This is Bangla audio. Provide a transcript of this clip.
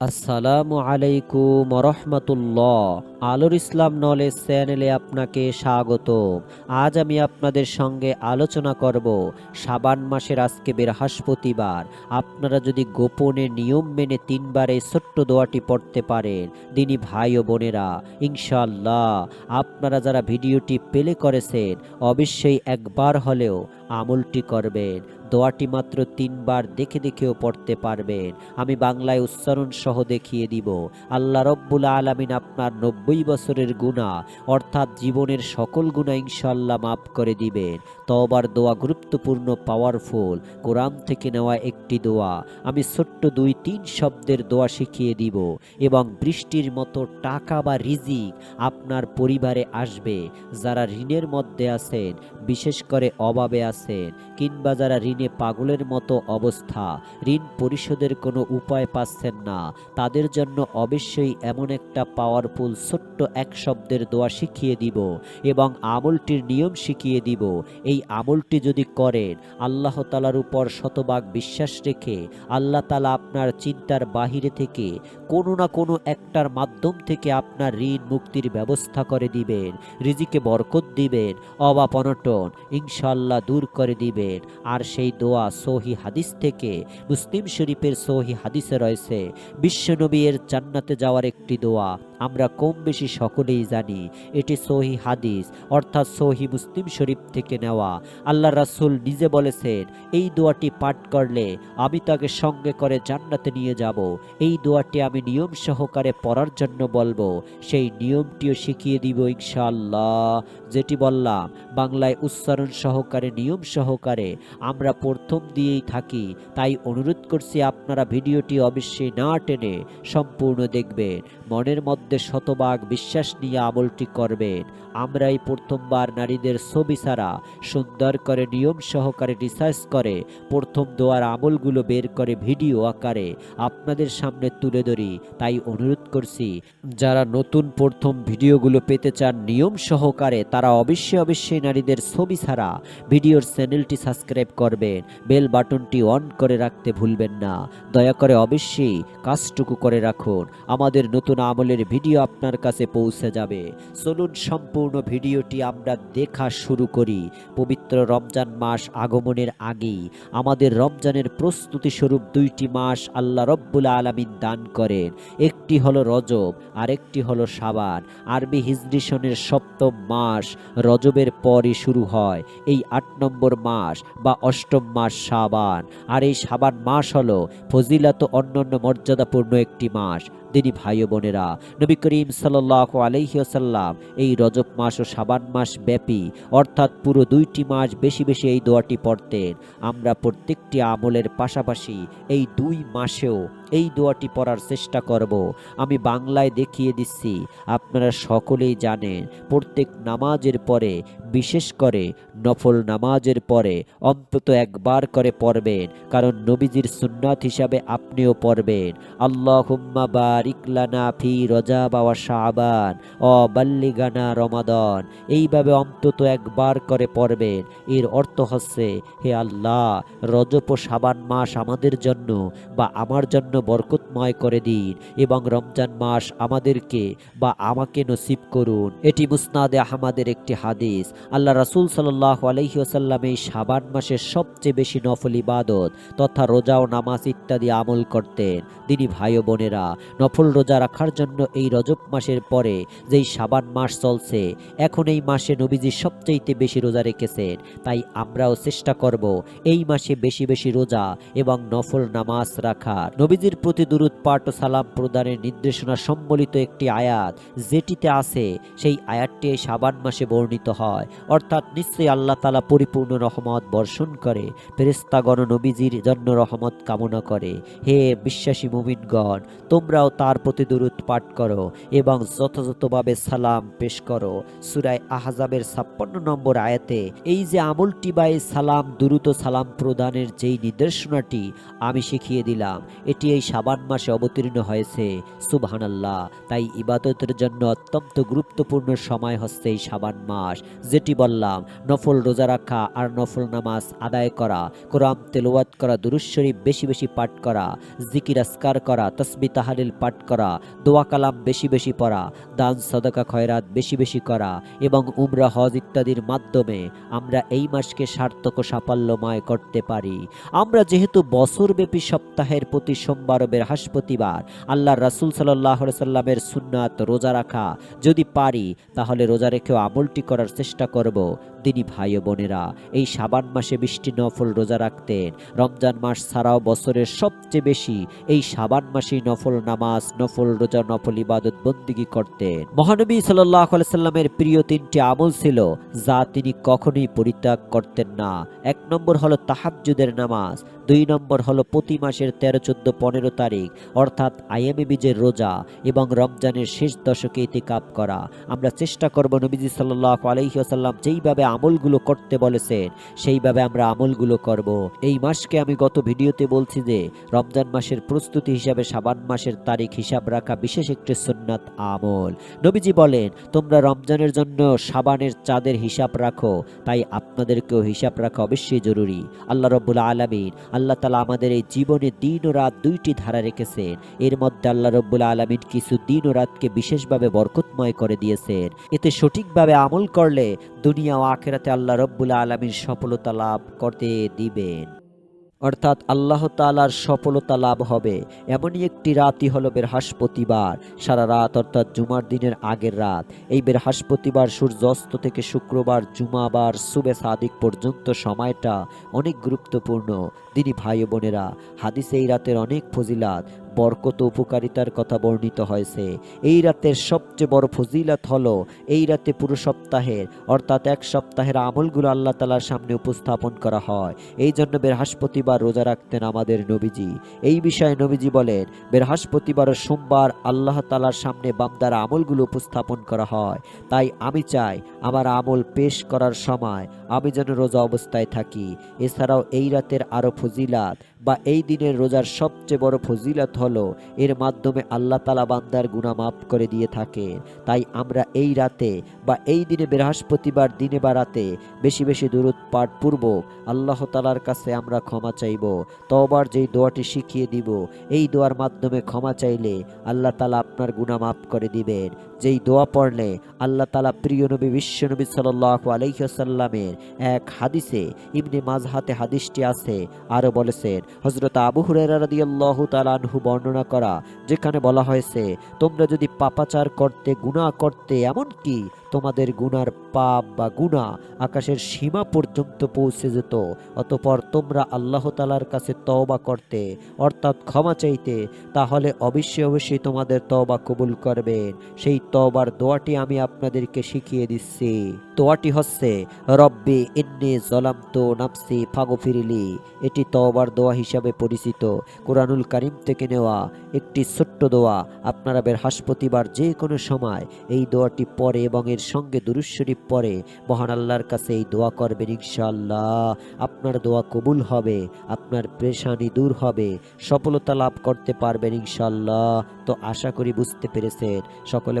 আসসালামু আলাইকুম রহমতুল্লাহ আলোর ইসলাম নলেজ চ্যানেলে আপনাকে স্বাগত আজ আমি আপনাদের সঙ্গে আলোচনা করব সাবান মাসের আজকে বৃহস্পতিবার। আপনারা যদি গোপনে নিয়ম মেনে তিনবার এই ছোট্ট দোয়াটি পড়তে পারেন, দিনী ভাই ও বোনেরা ইনশাল্লাহ আপনারা যারা ভিডিওটি পেলে করেছেন, অবশ্যই একবার হলেও আমলটি করবেন। দোয়াটি মাত্র তিনবার দেখে দেখেও পড়তে পারবেন। আমি বাংলায় উচ্চারণ সহ দেখিয়ে দিব। আল্লাহ রব্বুল আলমিন আপনার নব্বই বছরের গুণা অর্থাৎ জীবনের সকল গুণা ইনশাল্লাহ মাফ করে দিবেন। তবার দোয়া গুরুত্বপূর্ণ পাওয়ারফুল কোরআন থেকে নেওয়া একটি দোয়া। আমি ছোট্ট দুই, তিন শব্দের দোয়া শিখিয়ে দিব এবং বৃষ্টির মতো টাকা বা রিজিক আপনার পরিবারে আসবে। যারা ঋণের মধ্যে আছেন, বিশেষ করে অভাবে আছেন কিংবা যারা ঋণে পাগলের মতো অবস্থা। ঋণ পরিশোধের কোনো উপায় পাচ্ছেন না। তাদের জন্য অবশ্যই এমন একটা পাওয়ারফুল ছোট্ট এক শব্দের দোয়া শিখিয়ে দিব এবং আমলটির নিয়ম শিখিয়ে দিব। এই আমলটি যদি করেন, আল্লাহ তালার উপর শতভাগ বিশ্বাস রেখে, আল্লাহ তালা আপনার চিন্তার বাহিরে থেকে কোনো না কোনো একটার মাধ্যম থেকে আপনার ঋণ মুক্তির ব্যবস্থা করে দিবেন, রিজিকে বরকত দিবেন, অভাব অনটন ইনশাল্লাহ দূর করে দিবেন। আর সেই দোয়া সহি হাদিস থেকে, মুসলিম শরীফের সহি হাদিসে রয়েছে বিশ্বনবী এর জান্নাতে যাওয়ার একটি দোয়া। আমরা কম বেশি সকলেই জানি, এটি সহি হাদিস, অর্থাৎ সহি মুসলিম শরীফ থেকে নেওয়া। আল্লাহ রাসুল নিজে বলেছেন, এই দোয়াটি পাঠ করলে আমি তাকে সঙ্গে করে জান্নাতে নিয়ে যাব। এই দোয়াটি আমি নিয়ম সহকারে পড়ার জন্য বলব। সেই নিয়মটিও শিখিয়ে দিব ইনশাআল্লাহ। যেটি বললাম, বাংলায় উচ্চারণ সহকারে, নিয়ম সহকারে আমরা প্রথম দিয়েই থাকি। তাই অনুরোধ করছি আপনারা ভিডিওটি অবশ্যই না টেনে সম্পূর্ণ দেখবেন। মনের মধ্যে শতভাগ বিশ্বাস নিয়ে আমলটি করবেন। আমরাই প্রথমবার নারীদের ছবি ছাড়া সুন্দর করে নিয়ম সহকারে রিসার্চ করে প্রথম দোয়ার আমলগুলো বের করে ভিডিও আকারে আপনাদের সামনে তুলে ধরি। তাই অনুরোধ করছি, যারা নতুন প্রথম ভিডিওগুলো পেতে চান নিয়ম সহকারে, তারা অবশ্যই অবশ্যই নারীদের ছবি ছাড়া ভিডিওর চ্যানেলটি সাবস্ক্রাইব করবেন। বেল বাটনটি অন করে রাখতে ভুলবেন না। দয়া করে অবশ্যই কাজটুকু করে রাখুন। আমাদের নতুন আমলের ভিডিও আপনার কাছে পৌঁছে যাবে। চলুন সম্পূর্ণ ভিডিওটি আমরা দেখা শুরু করি। পবিত্র রমজান মাস আগমনের আগেই আমাদের রমজানের প্রস্তুতি স্বরূপ দুইটি মাস আল্লাহ রব্বুল আলমিন দান করেন। একটি হলো রজব, আরেকটি হলো সাবান। আরবি হিজরি সপ্তম মাস রজবের পরই শুরু হয়। এই আট নম্বর মাস বা অষ্টম মাস সাবান। আর এই সাবান মাস হলো ফজিলাত অন্যান্য মর্যাদাপূর্ণ একটি মাস। দিনী ভাই বোনেরা নবী করিম সাল্লাহ আলহিউসাল্লাম এই রজব মাস ও সাবান মাস ব্যাপী, অর্থাৎ পুরো দুইটি মাস বেশি বেশি এই দোয়াটি পড়তেন। আমরা প্রত্যেকটি আমলের পাশাপাশি এই দুই মাসেও এই দোয়াটি পড়ার চেষ্টা করব। আমি বাংলায় দেখিয়ে দিচ্ছি, আপনারা সকলেই জানেন, প্রত্যেক নামাজের পরে, বিশেষ করে নফল নামাজের পরে, অন্তত একবার করে পড়বেন, কারণ নবীজির সুন্নাত হিসাবে আপনিও পড়বেন। আল্লাহ হুম্মা বারিক লানা ফি রজা বাওয়া শাবান অ বাল্লিগানা রমাদন। এইভাবে অন্তত একবার করে পড়বেন। এর অর্থ হচ্ছে, হে আল্লাহ রজপ সাবান মাস আমাদের জন্য বা আমার জন্য বরকতময় করে দিন এবং রমজান মাস আমাদেরকে বা আমাকে নসিব করুন। এটি মুসনাদে আহমাদের একটি হাদিস। আল্লাহ রাসুল সাল্লাহ আলহিউসাল্লাম এই সাবান মাসের সবচেয়ে বেশি নফল ইবাদত তথা রোজা ও নামাজ ইত্যাদি আমল করতেন। দিনী ভাই বোনেরা, নফল রোজা রাখার জন্য এই রজব মাসের পরে যেই সাবান মাস চলছে, এখন এই মাসে নবীজি সবচেয়ে বেশি রোজা রেখেছেন। তাই আমরাও চেষ্টা করব এই মাসে বেশি বেশি রোজা এবং নফল নামাজ রাখার। নবীজির প্রতি দুরুদ, পাঠ ও সালাম প্রদানের নির্দেশনা সম্বলিত একটি আয়াত, যেটিতে আছে, সেই আয়াতটি সাবান মাসে বর্ণিত হয়। অর্থাৎ নিশ্চয়ই আল্লাহ তালা পরিপূর্ণ রহমত বর্ষণ করে ফেরেস্তাগণ নবীজির জন্য রহমত কামনা করে। হে বিশ্বাসী মুমিনগণ, তোমরাও তার প্রতি দুরুদ পাঠ করো এবং যথাযথভাবে সালাম পেশ করো। সুরায় আহজাবের ছাপ্পান্ন নম্বর আয়াতে, এই যে আমলটি বা সালাম দ্রুত সালাম প্রদানের যেই নির্দেশনাটি আমি শিখিয়ে দিলাম, এটি এই সাবান মাসে অবতীর্ণ হয়েছে। সুবহানাল্লাহ। তাই ইবাদতের জন্য অত্যন্ত গুরুত্বপূর্ণ সময় হচ্ছে এই সাবান মাস। যেটি বললাম, নফল রোজা রাখা আর নফল নামাজ আদায় করা, কোরআন তেলাওয়াত করা দুরুশ শরীফ বেশি বেশি পাঠ করা, জিকির আসকার করা, তসবি, তাহালিল পাঠ করা, দোয়া কালাম বেশি বেশি পড়া, দান, সদকা, খয়রাত বেশি বেশি করা এবং উমরা, হজ ইত্যাদির মাধ্যমে আমরা এই মাসকে সার্থক সাফল্যময় করতে পারি। আমরা যেহেতু বছরব্যাপী সপ্তাহের প্রতি সোমবার বৃহস্পতিবার আল্লাহ রাসুল সাল্লাহ সাল্লামের সুন্নাত রোজা রাখা। যদি পারি, তাহলে রোজা রেখেও আমলটি করার চেষ্টা করব। দিনী ভাই বোনেরা, এই সাবান মাসে বৃষ্টি নফল রোজা রাখতেন। রমজান মাস ছাড়াও বছরের সবচেয়ে বেশি এই সাবান মাসেই নফল নামাজ, নফল রোজা, নফল ইবাদত বন্দিগি করতেন। মহানবী সাল্লামের প্রিয় তিনটি আমল ছিল, যা তিনি কখনোই পরিত্যাগ করতেন না। এক নম্বর হলো তাহাজ্জুদের নামাজ, দুই নম্বর হলো প্রতি মাসের তেরো, চোদ্দ, পনেরো তারিখ, অর্থাৎ আইএমএ বীজের রোজা এবং রমজানের শেষ দশকে ইতিকাপ করা। আমরা চেষ্টা করব নবীজি সাল্লাহ আলহিহাসাল্লাম যেইভাবে আমলগুলো করতে বলেছেন সেইভাবে আমরা আমলগুলো করব। এই মাসকে আমি গত ভিডিওতে বলছি যে, রমজান মাসের প্রস্তুতি হিসাবে সাবান মাসের তারিখ হিসাব রাখা বিশেষ একটি সুন্নাত আমল। নবীজি বলেন, তোমরা রমজানের জন্য সাবানের চাঁদের হিসাব রাখো, তাই আপনাদেরকেও হিসাব রাখা অবশ্যই জরুরি। আল্লাহ রব্বুল আলমিন, আল্লাহ তালা আমাদের এই জীবনে দিন ও রাত দুইটি ধারা রেখেছেন। এর মধ্যে আল্লাহ রব্বুল আলমিন কিছু দিন ও রাতকে বিশেষভাবে বরকতময় করে দিয়েছেন। এতে সঠিকভাবে আমল করলে দুনিয়া ও আখেরাতে আল্লাহ রব্বুল আলমীর সফলতা লাভ করতে দিবেন। অর্থাৎ আল্লাহ তালার সফলতা লাভ হবে। এমনই একটি রাতই হল বৃহস্পতিবার, সারা রাত অর্থাৎ জুমার দিনের আগের রাত। এই বৃহস্পতিবার সূর্য অস্ত থেকে শুক্রবার, জুমাবার সুবে সাদিক পর্যন্ত সময়টা অনেক গুরুত্বপূর্ণ। দিনী ভাই বোনেরা, হাদিসে এই রাতের অনেক ফজিলাত, বরকত উপকারিতার কথা বর্ণিত হয়েছে। এই রাতের সবচেয়ে বড় ফজিলাত হলো এই রাতে পুরো সপ্তাহের, অর্থাৎ এক সপ্তাহের আমলগুলো আল্লাহ তালার সামনে উপস্থাপন করা হয়। এই জন্য বৃহস্পতিবার রোজা রাখতেন আমাদের নবীজি। এই বিষয়ে নবীজি বলেন, বৃহস্পতিবার সোমবার আল্লাহ তালার সামনে বামদার আমলগুলো উপস্থাপন করা হয়। তাই আমি চাই আমার আমল পেশ করার সময় আমি যেন রোজা অবস্থায় থাকি। এছাড়াও এই রাতের আরও ফজিলাত, বা এই দিনের রোজার সবচেয়ে বড় ফজিলাত হলো, এর মাধ্যমে আল্লাহ তালা বান্দার গুণা মাফ করে দিয়ে থাকে। তাই আমরা এই রাতে, বা এই দিনে বৃহস্পতিবার দিনে বা রাতে, বেশি বেশি দূরত পাঠ পূর্বক আল্লাহ তালার কাছে আমরা ক্ষমা চাইব তবার যেই দোয়াটি শিখিয়ে দিব, এই দোয়ার মাধ্যমে ক্ষমা চাইলে আল্লাহ তালা আপনার গুণা মাফ করে দিবেন। যেই দোয়া পড়লে আল্লাহ তালা প্রিয় নবী বিশ্বনবী সাল্লাহ আলহিহাসাল্লামের এক হাদিসে, ইবনে মাঝহাতে হাদিসটি আছে আরও বলেছেন হজরত আবু হুরাইরাদিয়াল্লাহু তালানহু বর্ণনা করা, যেখানে বলা হয়েছে, তোমরা যদি পাপাচার করতে, গুনাহ করতে এমন কি তোমাদের গুনার পাপ বা গুণা আকাশের সীমা পর্যন্ত পৌঁছে যেত, অতপর তোমরা আল্লাহ তালার কাছে তওবা করতে, অর্থাৎ ক্ষমা চাইতে, তাহলে অবশ্যই অবশ্যই তোমাদের তওবা কবুল করবেন। সেই তওবার দোয়াটি আমি আপনাদেরকে শিখিয়ে দিচ্ছি। দোয়াটি হচ্ছে, রব্বি ইন্নি জলাম তো নাফসি ফাগফিরিলি। এটি তওবার দোয়া হিসাবে পরিচিত। কোরআনুল কারিম থেকে নেওয়া একটি ছোট্ট দোয়া আপনারা বৃহস্পতিবার যে কোনো সময় এই দোয়াটি পরে এবং এর সঙ্গে দুরুজ শরীফ পরে মহান আল্লাহর কাছে এই দোয়া করবেন ইনশাআল্লাহ। আপনার দোয়া কবুল হবে, আপনার পেশানি দূর হবে, সফলতা লাভ করতে পারবেন ইনশাআল্লাহ। তো আশা করি বুঝতে পেরেছেন। সকলে